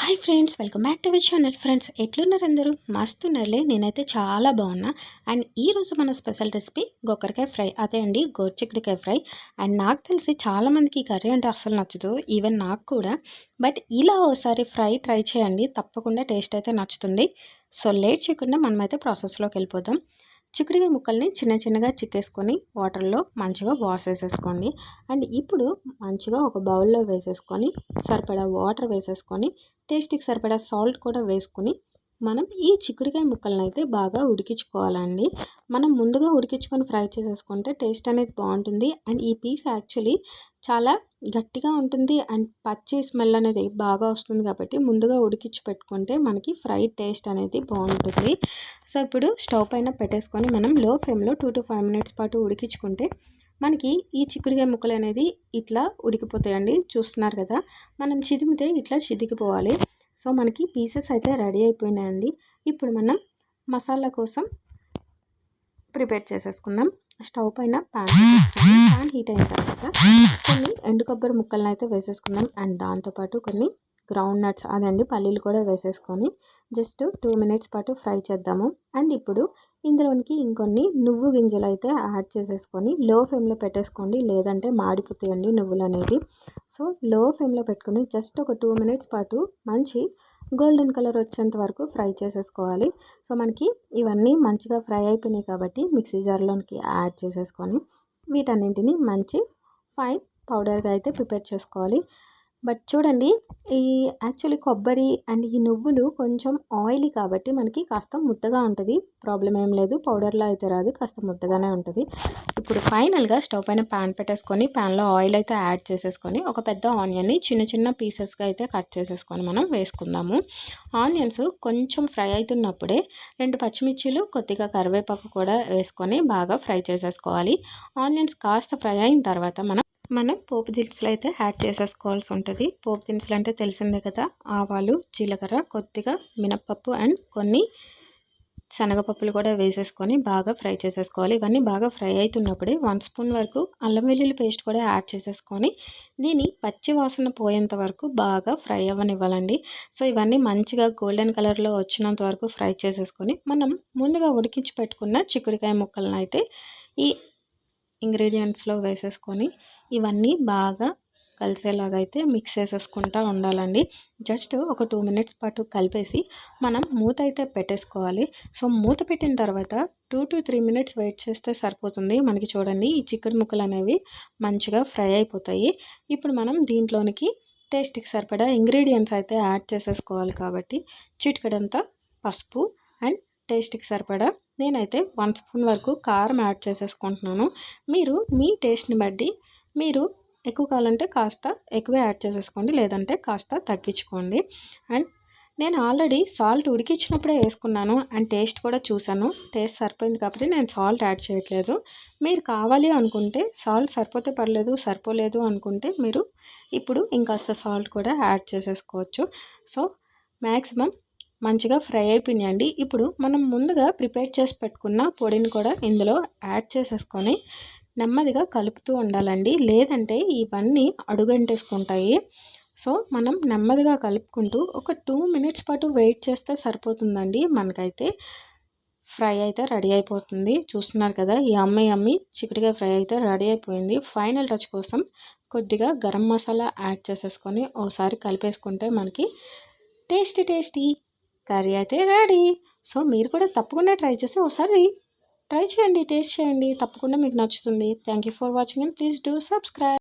Hi friends welcome back to our channel. Friends ఎట్లున్నారు అందరూ? మస్తున్నారులే నేనైతే చాలా బాగున్నా. అండ్ ఈరోజు మన స్పెషల్ రెసిపీ గొక్కరికాయ ఫ్రై. అదే అండి గోర్చిక్కడికాయ ఫ్రై. అండ్ నాకు తెలిసి చాలామందికి ఈ కర్రీ అంటే అస్సలు నచ్చదు ఈవెన్ నాకు కూడా. బట్ ఇలా ఒకసారి ఫ్రై ట్రై చేయండి. తప్పకుండా టేస్ట్ అయితే నచ్చుతుంది. సో లేట్ చేయకుండా మనమైతే ప్రాసెస్లోకి వెళ్ళిపోదాం. చిక్కుడుకాయ ముక్కల్ని చిన్న చిన్నగా చిక్కేసుకొని వాటర్లో మంచిగా వాష్ చేసేసుకోండి. అండ్ ఇప్పుడు మంచిగా ఒక బౌల్లో వేసేసుకొని సరిపడా వాటర్ వేసేసుకొని టేస్ట్కి సరిపడా సాల్ట్ కూడా వేసుకొని మనం ఈ చిక్కుడుకాయ ముక్కలను అయితే బాగా ఉడికించుకోవాలండి. మనం ముందుగా ఉడికించుకొని ఫ్రై చేసేసుకుంటే టేస్ట్ అనేది బాగుంటుంది. అండ్ ఈ పీస్ యాక్చువల్లీ చాలా గట్టిగా ఉంటుంది. అండ్ పచ్చి స్మెల్ అనేది బాగా వస్తుంది కాబట్టి ముందుగా ఉడికించి పెట్టుకుంటే మనకి ఫ్రై టేస్ట్ అనేది బాగుంటుంది. సో ఇప్పుడు స్టవ్ పైన పెట్టేసుకొని మనం లో ఫ్లేమ్లో టూ టు ఫైవ్ మినిట్స్ పాటు ఉడికించుకుంటే మనకి ఈ చిక్కుడుకాయ ముక్కలు అనేది ఇట్లా ఉడికిపోతాయండి. చూస్తున్నారు కదా? మనం చిదిమితే ఇట్లా చిదికిపోవాలి సో మనకి పీసెస్ అయితే రెడీ అయిపోయినాయండి. ఇప్పుడు మనం మసాలా కోసం ప్రిపేర్ చేసేసుకుందాం. స్టవ్ పైన ప్యాన్ ప్యాన్ హీట్ అయిన తర్వాత కొన్ని ఎండు కొబ్బరి ముక్కలను అయితే వేసేసుకుందాం. అండ్ దాంతోపాటు కొన్ని గ్రౌండ్ నట్స్ అదండి పల్లీలు కూడా వేసేసుకొని జస్ట్ టూ మినిట్స్ పాటు ఫ్రై చేద్దాము. అండ్ ఇప్పుడు ఇందులోనికి ఇంకొన్ని నువ్వు గింజలు అయితే యాడ్ చేసేసుకొని లో ఫ్లేమ్లో పెట్టేసుకోండి లేదంటే మాడిపోతాయండి నువ్వులు అనేది సో లో ఫ్లేమ్లో పెట్టుకొని జస్ట్ ఒక టూ మినిట్స్ పాటు మంచి గోల్డెన్ కలర్ వచ్చేంత వరకు ఫ్రై చేసేసుకోవాలి. సో మనకి ఇవన్నీ మంచిగా ఫ్రై అయిపోయినాయి కాబట్టి మిక్సీ జార్లోనికి యాడ్ చేసేసుకొని వీటన్నింటిని మంచి ఫైన్ పౌడర్గా అయితే ప్రిపేర్ చేసుకోవాలి. బట్ చూడండి ఈ యాక్చువల్లీ కొబ్బరి అండ్ ఈ నువ్వులు కొంచెం ఆయిలీ కాబట్టి మనకి కాస్త ముద్దగా ఉంటుంది. ప్రాబ్లం ఏం లేదు. పౌడర్లో అయితే రాదు. కాస్త ముద్దగానే ఉంటుంది. ఇప్పుడు ఫైనల్గా స్టవ్ పైన ప్యాన్ పెట్టేసుకొని ప్యాన్లో ఆయిల్ అయితే యాడ్ చేసేసుకొని ఒక పెద్ద ఆనియన్ని చిన్న చిన్న పీసెస్గా అయితే కట్ చేసేసుకొని మనం వేసుకుందాము. ఆనియన్స్ కొంచెం ఫ్రై అవుతున్నప్పుడే రెండు పచ్చిమిర్చిలు కొద్దిగా కరివేపాకు కూడా వేసుకొని బాగా ఫ్రై చేసేసుకోవాలి. ఆనియన్స్ కాస్త ఫ్రై అయిన తర్వాత మనం మనం పోపు దినుసులు అయితే యాడ్ చేసేసుకోవాల్సి ఉంటుంది. పోపు దినుసులు అంటే తెలిసిందే కదా ఆవాలు జీలకర్ర కొద్దిగా మినప్పప్పు అండ్ కొన్ని శనగపప్పులు కూడా వేసేసుకొని బాగా ఫ్రై చేసేసుకోవాలి. ఇవన్నీ బాగా ఫ్రై అవుతున్నప్పుడే వన్ స్పూన్ వరకు అల్లం వెల్లుల్లి పేస్ట్ కూడా యాడ్ చేసేసుకొని దీని పచ్చి వాసన పోయేంత వరకు బాగా ఫ్రై అవ్వనివ్వాలండి. సో ఇవన్నీ మంచిగా గోల్డెన్ కలర్లో వచ్చినంత వరకు ఫ్రై చేసేసుకొని మనం ముందుగా ఉడికించి పెట్టుకున్న చిక్కుడుకాయ ముక్కలను అయితే ఈ ఇంగ్రీడియంట్స్లో వేసేసుకొని ఇవన్నీ బాగా కలిసేలాగా అయితే మిక్స్ చేసేసుకుంటూ ఉండాలండి. జస్ట్ ఒక టూ మినిట్స్ పాటు కలిపేసి మనం మూత అయితే పెట్టేసుకోవాలి. సో మూత పెట్టిన తర్వాత two to three minutes wait చేస్తే సరిపోతుంది. మనకి చూడండి ఈ చికెన్ ముక్కలు అనేవి మంచిగా ఫ్రై అయిపోతాయి. ఇప్పుడు మనం దీంట్లోనికి టేస్ట్కి సరిపడా ఇంగ్రీడియంట్స్ అయితే యాడ్ చేసేసుకోవాలి కాబట్టి చిటికడంతా పసుపు అండ్ టేస్ట్కి సరిపడా నేనైతే వన్ స్పూన్ వరకు కారం యాడ్ చేసేసుకుంటున్నాను. మీరు మీ టేస్ట్ని బట్టి మీరు ఎక్కువ కావాలంటే కాస్త ఎక్కువే యాడ్ చేసేసుకోండి లేదంటే కాస్త తగ్గించుకోండి. అండ్ నేను ఆల్రెడీ సాల్ట్ ఉడికించినప్పుడే వేసుకున్నాను అండ్ టేస్ట్ కూడా చూశాను. టేస్ట్ సరిపోయింది కాబట్టి నేను సాల్ట్ యాడ్ చేయట్లేదు. మీరు కావాలి అనుకుంటే సాల్ట్ సరిపోతే పర్లేదు సరిపోలేదు అనుకుంటే మీరు ఇప్పుడు ఇంకాస్త సాల్ట్ కూడా యాడ్ చేసేసుకోవచ్చు. సో మ్యాక్సిమం మంచిగా ఫ్రై అయిపోయినాయండి. ఇప్పుడు మనం ముందుగా ప్రిపేర్ చేసి పెట్టుకున్న పొడిని కూడా ఇందులో యాడ్ చేసేసుకొని నెమ్మదిగా కలుపుతూ ఉండాలండి. లేదంటే ఇవన్నీ అడుగంటేసుకుంటాయి. సో మనం నెమ్మదిగా కలుపుకుంటూ ఒక టూ మినిట్స్ పాటు వెయిట్ చేస్తే సరిపోతుందండి. మనకైతే ఫ్రై అయితే రెడీ అయిపోతుంది. చూస్తున్నారు కదా ఈ అమ్మి అమ్మి చికెన్గా ఫ్రై అయితే రెడీ అయిపోయింది. ఫైనల్ టచ్ కోసం కొద్దిగా గరం మసాలా యాడ్ చేసేసుకొని ఒకసారి కలిపేసుకుంటే మనకి టేస్టీ టేస్టీ కర్రీ అయితే రెడీ. సో మీరు కూడా తప్పకుండా ట్రై చేసి ఒకసారి ట్రై చేయండి టేస్ట్ చేయండి. తప్పకుండా మీకు నచ్చుతుంది. Thank you for watching and please do subscribe.